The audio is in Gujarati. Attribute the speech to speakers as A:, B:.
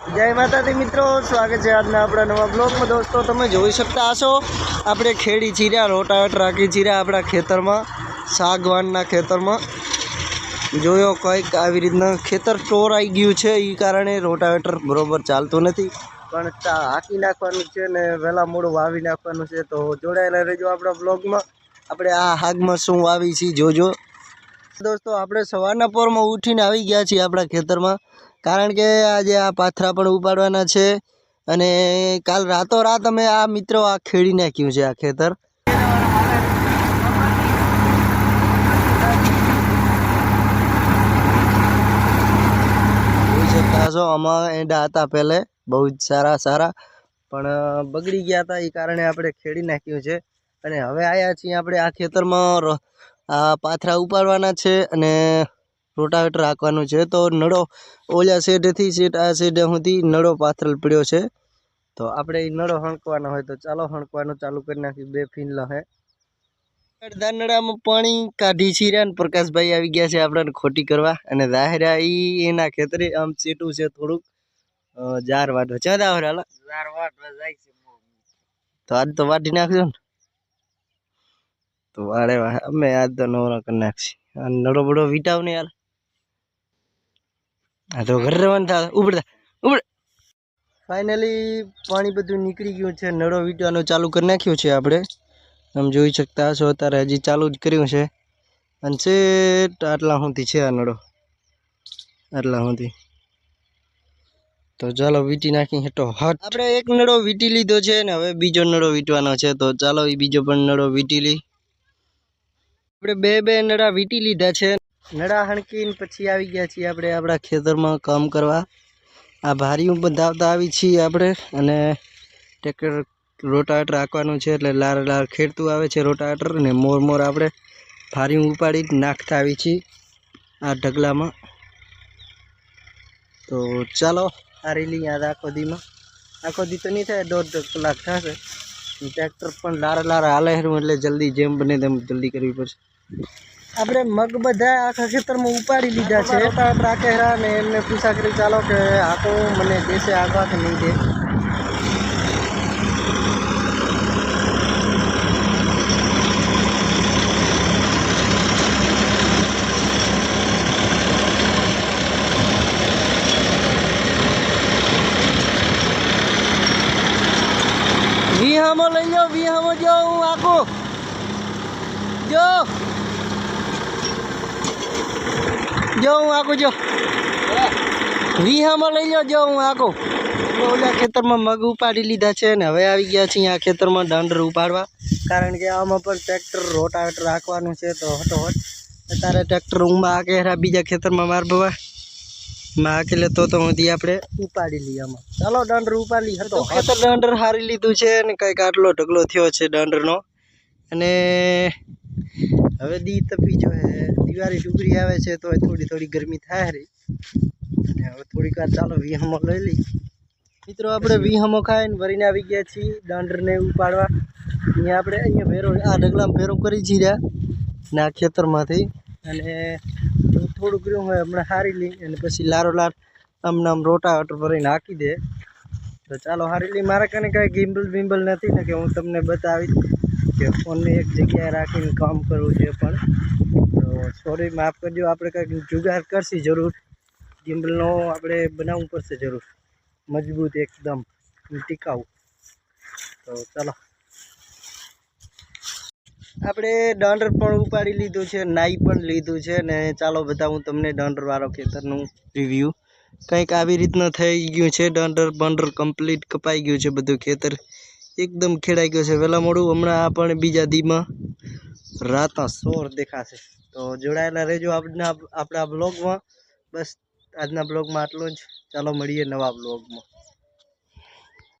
A: જય માતાજી મિત્રો, સ્વાગત છે આજના આપણા નવા બ્લોગમાં. દોસ્તો, તમે જોઈ શકતા હશો, આપણે ખેડી ચીર્યા રોટાવેટ રાખી ચીર્યા આપણા ખેતરમાં, સાગવાનના ખેતરમાં. જોયો કંઈક આવી રીતના ખેતર સ્ટોર આવી ગયું છે એ કારણે રોટાવેટર બરોબર ચાલતું નથી. પણ હાંકી નાખવાનું છે ને વહેલા મોડું વાવી નાખવાનું છે, તો જોડાયેલા રહેજો આપણા બ્લોગમાં. આપણે આ હાગમાં શું વાવી છીએ જોજો. દોસ્તો, આપણે સવારના પોરમાં ઉઠીને આવી ગયા છીએ આપણા ખેતરમાં. કારણ કે આજે આ પાથરા પણ ઉપાડવાના છે અને કાલ રાતો રાત અમે આ મિત્રો આ ખેડી નાખ્યું છે આ ખેતર. જોઈ આમાં એંડા હતા પહેલે, બહુ જ સારા સારા. પણ બગડી ગયા હતા એ કારણે આપણે ખેડી નાખ્યું છે. અને હવે આવ્યા છીએ આપણે આ ખેતરમાં આ પાથરા ઉપાડવાના છે અને રોટાવેટર રાખવાનું છે. તો નળો ઓલા શેડથી શેડ આ શેડ સુધી નળો પાથરેલ પડ્યો છે. તો આપણે એ નળો હણકવાનો હોય તો ચાલો હણકવાનું ચાલુ કરી નાખી બે ફીન લહે અડધા નળામાં પાણી કાઢી છીર્યા ને પ્રકાશભાઈ આવી ગયા છે આપણને ખોટી કરવા. અને દાહરા ઈ એના ખેતરે આમ ચેટું છે થોડુંક. જાર વાટવા જાય છે તો આજ તો વાટી નાખજો ને. તો વાળે વાહ, અમે આજ તો નવરા કરી નાખશી. નળો બડો વીટાવ ને યાર. આ તો ઘરે રહેવાનું થાય ઉપડતા ઉપડ ફાઇનલી પાણી બધું નીકળી ગયું છે નળો વીટવાનું ચાલુ કરી નાખ્યું છે આપણે. આમ જોઈ શકતા હશો, અત્યારે હજી ચાલુ જ કર્યું છે. અને છેટ આટલા સુધી છે આ નળો આટલા સુધી તો ચાલો વીટી નાખી હેટો હટ. આપણે એક નળો વીટી લીધો છે ને હવે બીજો નળો વીટવાનો છે, તો ચાલો એ બીજો પણ નળો વીટી લઈ. આપણે બે બે નળા વીટી લીધા છે. નળા હણકીને પછી આવી ગયા છીએ આપણે આપણા ખેતરમાં કામ કરવા. આ ભારીઓ બંધાવતા આવી છીએ આપણે અને ટ્રેક્ટર રોટાવેટર રાખવાનું છે એટલે લાર લાર ખેડતું આવે છે રોટાવેટર ને મોર મોર આપણે ભારીઓ ઉપાડી નાખતા આવી છીએ આ ઢગલામાં. તો ચાલો, આ રીલી યાદ આખો દીમાં. આખો દી તો નહીં થાય, દોઢ કલાક થશે. ટ્રેક્ટર પણ લાર લાર હાલે એટલે જલ્દી જેમ બને તેમ જલ્દી કરવી પડશે. આપણે મગ બધા આખા ખેતરમાં ઉપાડી લીધા છે. રાકેરા ને એમને પૂછા કરી ચાલો કે આખો મને દેશે આગવા કે નહીં દે? વિહામો લઈ જાઓ વિહામો જાઓ હું આખો. જો જો હું આખું જો. વીહામાં લઈ જાઓ જો હું આખું. ઓલા ખેતરમાં મગ ઉપાડી લીધા છે ને હવે આવી ગયા છીએ આ ખેતરમાં દંડર ઉપાડવા. કારણ કે આમાં પણ ટ્રેક્ટર રોટાવેટર રાખવાનું છે તો હટોહટ અત્યારે ટ્રેક્ટર ઊંઘમાં હેરા બીજા ખેતરમાં માર બવા માં લેતો તો તો સુધી આપણે ઉપાડી લઈએ આમાં. ચાલો દંડર ઉપાડી હતો ખેતર દંડર હારી લીધું છે ને કંઈક આટલો ઢગલો થયો છે દંડરનો અને હવે દી તપી જો હે. દિવાળી ડુંગળી આવે છે તો થોડી થોડી ગરમી થાય રહી અને હવે થોડીક વાર ચાલો વિહમો લઈ લઈ મિત્રો, આપણે વિહમો ખાઈને ભરીને આવી ગયા છીએ દાંડરને ઉપાડવા. અહીંયા આપણે અહીંયા ભેરો, આ ઢગલામાં ભેરો કરી જીર્યા ને આ ખેતરમાંથી. અને થોડુંક રહ્યું હોય હમણાં હારી લઈ અને પછી લારો લાર આમને આમ રોટાવેટર ભરીને હાકી દે. તો ચાલો હારી લઈ મારા કને કાંઈ ગિમ્બલ બિમ્બલ નથી ને કે હું તમને બતાવીશ કે ફોનને એક જગ્યાએ રાખીને કામ કરવું છે પણ. સોરી માફ કરજો, આપણે કંઈક જુગાડ કરશી જરૂર. ગિમ્બલનો આપણે બનાવવું પડશે જરૂર. મજબૂત એકદમ ટીકાઉ. તો ચાલો. આપણે ડંડર પણ ઉપાડી લીધું છે, નાઈ પણ લીધું છે, ને ચાલો બતાવું તમને દાંડર ખેતરનું રિવ્યૂ કંઈક આવી રીતના થઈ ગયું છે ડંડર બંડર કમ્પ્લીટ કપાઈ ગયું છે બધું ખેતર. એકદમ ખેડાઈ ગયું છે. વહેલા મોડું હમણાં આ પણ બીજા દીમાં રાતા સોર દેખાશે. તો જોડાયેલા રહેજો આપના, આપણા બ્લોગમાં. બસ આજના બ્લોગમાં આટલું જ. ચાલો મળીએ નવા બ્લોગમાં.